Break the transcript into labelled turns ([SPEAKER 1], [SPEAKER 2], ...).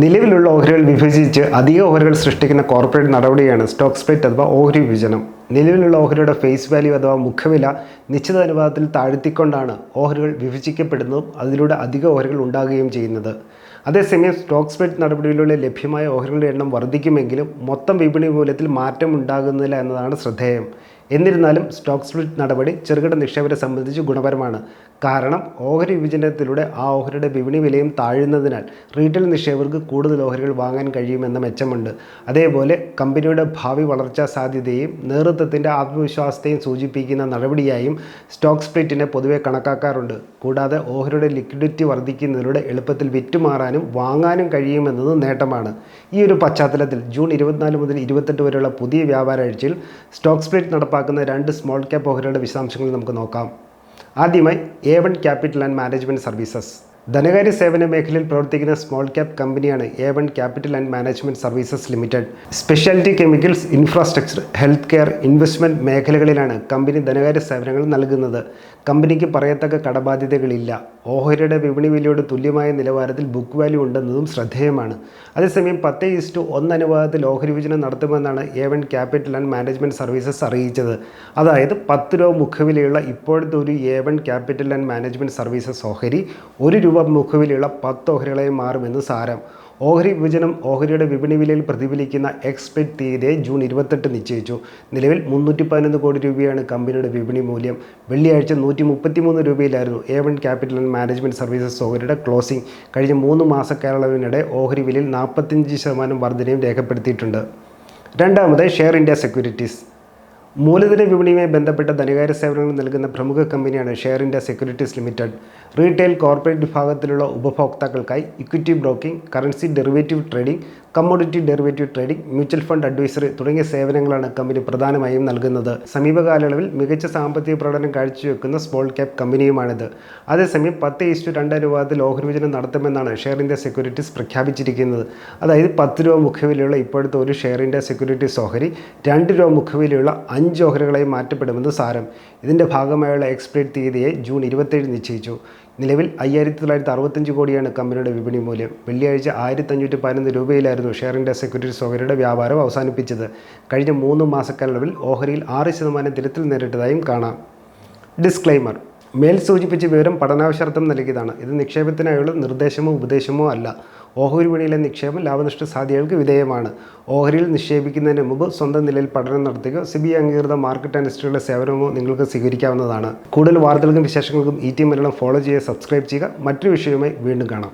[SPEAKER 1] നിലവിലുള്ള ഓഹരികൾ വിഭജിച്ച് അധിക ഓഹരികൾ സൃഷ്ടിക്കുന്ന കോർപ്പറേറ്റ് നടപടിയാണ് സ്റ്റോക്ക് സ്പ്ലിറ്റ് അഥവാ ഓഹരി വിഭജനം. നിലവിലുള്ള ഓഹരിയുടെ ഫേസ് വാല്യൂ അഥവാ മുഖവില നിശ്ചിത അനുപാതത്തിൽ താഴ്ത്തിക്കൊണ്ടാണ് ഓഹരികൾ വിഭജിക്കപ്പെടുന്നതും അതിലൂടെ അധിക ഓഹരികൾ ഉണ്ടാകുകയും ചെയ്യുന്നത്. അതേസമയം സ്റ്റോക്ക് സ്പ്ലിറ്റ് നടപടിയിലൂടെ ലഭ്യമായ ഓഹരികളുടെ എണ്ണം വർദ്ധിക്കുമെങ്കിലും മൊത്തം വിപണി മൂല്യത്തിൽ മാറ്റം ഉണ്ടാകുന്നില്ല എന്നതാണ് ശ്രദ്ധേയം. എന്നിരുന്നാലും സ്റ്റോക്ക് സ്പ്ലിറ്റ് നടപടി ചെറുകിട നിക്ഷേപരെ സംബന്ധിച്ച് ഗുണപരമാണ്. കാരണം ഓഹരി വിഭജനത്തിലൂടെ ആ ഓഹരിയുടെ വിപണി വിലയും താഴുന്നതിനാൽ റീറ്റെയിൽ നിക്ഷേപകർക്ക് കൂടുതൽ ഓഹരികൾ വാങ്ങാൻ കഴിയുമെന്ന മെച്ചമുണ്ട്. അതേപോലെ കമ്പനിയുടെ ഭാവി വളർച്ചാ സാധ്യതയും നേതൃത്വത്തിന്റെ ആത്മവിശ്വാസത്തെയും സൂചിപ്പിക്കുന്ന നടപടിയായും സ്റ്റോക്ക് സ്പ്ലിറ്റിനെ പൊതുവെ കണക്കാക്കാറുണ്ട്. കൂടാതെ ഓഹരിയുടെ ലിക്വിഡിറ്റി വർദ്ധിക്കുന്നതിലൂടെ എളുപ്പത്തിൽ വിറ്റുമാറാനും വാങ്ങാനും കഴിയുമെന്നത് നേട്ടമാണ്. ഈ ഒരു പശ്ചാത്തലത്തിൽ ജൂൺ ഇരുപത്തിനാല് മുതൽ ഇരുപത്തെട്ട് വരെയുള്ള പുതിയ വ്യാപാരാഴ്ചയിൽ സ്റ്റോക്ക് സ്പ്ലിറ്റ് നടപ്പാക്കുന്ന രണ്ട് സ്മോൾ ക്യാപ്പ് ഓഹരിയുടെ വിശദാംശങ്ങൾ നമുക്ക് നോക്കാം. ആദ്യമായി A one capital and management services ധനകാര്യ സേവന മേഖലയിൽ പ്രവർത്തിക്കുന്ന സ്മോൾ ക്യാപ് കമ്പനിയാണ് A one capital and management services limited speciality chemicals infrastructure health care investment മേഖലകളിലാണ് കമ്പനി ധനകാര്യ സേവനങ്ങൾ നൽകുന്നത്. കമ്പനിക്ക് പറയത്തക്ക കടബാധ്യതകളില്ല. ഓഹരിയുടെ വിപണി വിലയോട് തുല്യമായ നിലവാരത്തിൽ ബുക്ക് വാല്യൂ ഉണ്ടെന്നതും ശ്രദ്ധേയമാണ്. അതേസമയം പത്ത് ഇസ്റ്റു ഒന്ന് അനുപാതത്തിൽ ഓഹരി വിഭജനം നടത്തുമെന്നാണ് A one capital and management services അറിയിച്ചത്. അതായത് പത്ത് രൂപ മുഖവിലയുള്ള ഇപ്പോഴത്തെ ഒരു A one capital and management services ഓഹരി ഒരു രൂപ മുഖവിലയുള്ള പത്ത് ഓഹരികളായി മാറുമെന്ന് സാരം. ഓഹരി വിഭജനം ഓഹരിയുടെ വിപണി വിലയിൽ പ്രതിഫലിക്കുന്ന എക്സ്പെക്ട് തീയതിയെ ജൂൺ ഇരുപത്തെട്ട് നിശ്ചയിച്ചു. നിലവിൽ മുന്നൂറ്റി പതിനൊന്ന് കോടി രൂപയാണ് കമ്പനിയുടെ വിപണി മൂല്യം. വെള്ളിയാഴ്ച നൂറ്റി മുപ്പത്തിമൂന്ന് രൂപയിലായിരുന്നു A one capital and management services ഓഹരിയുടെ closing കഴിഞ്ഞ മൂന്ന് മാസ കാലയളവിനിടെ ഓഹരി വിലയിൽ നാൽപ്പത്തഞ്ച് ശതമാനം വർധനയും രേഖപ്പെടുത്തിയിട്ടുണ്ട്. രണ്ടാമത് ഷെയർ ഇന്ത്യ സെക്യൂരിറ്റീസ്. മൂലധന വിപണിയുമായി ബന്ധപ്പെട്ട ധനകാര്യ സേവനങ്ങൾ നൽകുന്ന പ്രമുഖ കമ്പനിയാണ് share India securities limited. Retail corporate വിഭാഗത്തിലുള്ള ഉപഭോക്താക്കൾക്കായി equity broking currency derivative trading commodity derivative trading mutual fund advisory തുടങ്ങിയ സേവനങ്ങളാണ് കമ്പനി പ്രധാനമായും നൽകുന്നത്. സമീപകാലയളവിൽ മികച്ച സാമ്പത്തിക പ്രകടനം കാഴ്ചവെക്കുന്ന സ്മോൾ ക്യാപ് കമ്പനിയുമാണിത്. അതേസമയം പത്ത് ഈസ്റ്റു രണ്ട് അനുപാതത്തിൽ ഓഹരി വിചനം നടത്തുമെന്നാണ് ഷെയർ ഇന്ത്യ സെക്യൂരിറ്റീസ് പ്രഖ്യാപിച്ചിരിക്കുന്നത്. അതായത് പത്ത് രൂപ മുഖവിലുള്ള ഇപ്പോഴത്തെ ഒരു ഷെയർ ഇന്ത്യ സെക്യൂരിറ്റീസ് ഓഹരി രണ്ട് രൂപ മുഖവിലയുള്ള അഞ്ച് ഓഹരികളായി മാറ്റപ്പെടുമെന്ന് സാരം. ഇതിന്റെ ഭാഗമായുള്ള എക്സ്പയർഡ് തീയതിയെ ജൂൺ ഇരുപത്തേഴ് നിശ്ചയിച്ചു. നിലവിൽ അയ്യായിരത്തി തൊള്ളായിരത്തി അറുപത്തഞ്ച് കോടിയാണ് കമ്പനിയുടെ വിപണി മൂല്യം. വെള്ളിയാഴ്ച ആയിരത്തി അഞ്ഞൂറ്റി പതിനൊന്ന് രൂപയിലായിരുന്നു ഇന്ത്യ സെക്യൂരിറ്റീസ് ഓഹരിയുടെ വ്യാപാരം അവസാനിപ്പിച്ചത്. കഴിഞ്ഞ മൂന്ന് മാസക്കാലയളവിൽ ഓഹരിയിൽ ആറ് ശതമാനം തിരുത്തൽ നേരിട്ടതായും കാണാം. ഡിസ്ക്ലൈമർ മേൽ സൂചിപ്പിച്ച വിവരം പഠനാവശ്യാർത്ഥം നൽകിയതാണ്. ഇത് നിക്ഷേപത്തിനായുള്ള നിർദ്ദേശമോ ഉപദേശമോ അല്ല. ഓഹരി വിപണിയിലെ നിക്ഷേപം ലാഭനഷ്ട സാധ്യതകൾക്ക് വിധേയമാണ്. ഓഹരിയിൽ നിക്ഷേപിക്കുന്നതിന് മുമ്പ് സ്വന്തം നിലയിൽ പഠനം നടത്തുക സിബി അംഗീകൃത മാർക്കറ്റ് അനലിസ്റ്റുകളുടെ സേവനമോ നിങ്ങൾക്ക് സ്വീകരിക്കാവുന്നതാണ്. കൂടുതൽ വാർത്തകൾക്കും വിശേഷങ്ങൾക്കും ഈ ടി മലയാളം ഫോളോ ചെയ്യുക സബ്സ്ക്രൈബ് ചെയ്യുക. മറ്റൊരു വിഷയവുമായി വീണ്ടും കാണാം.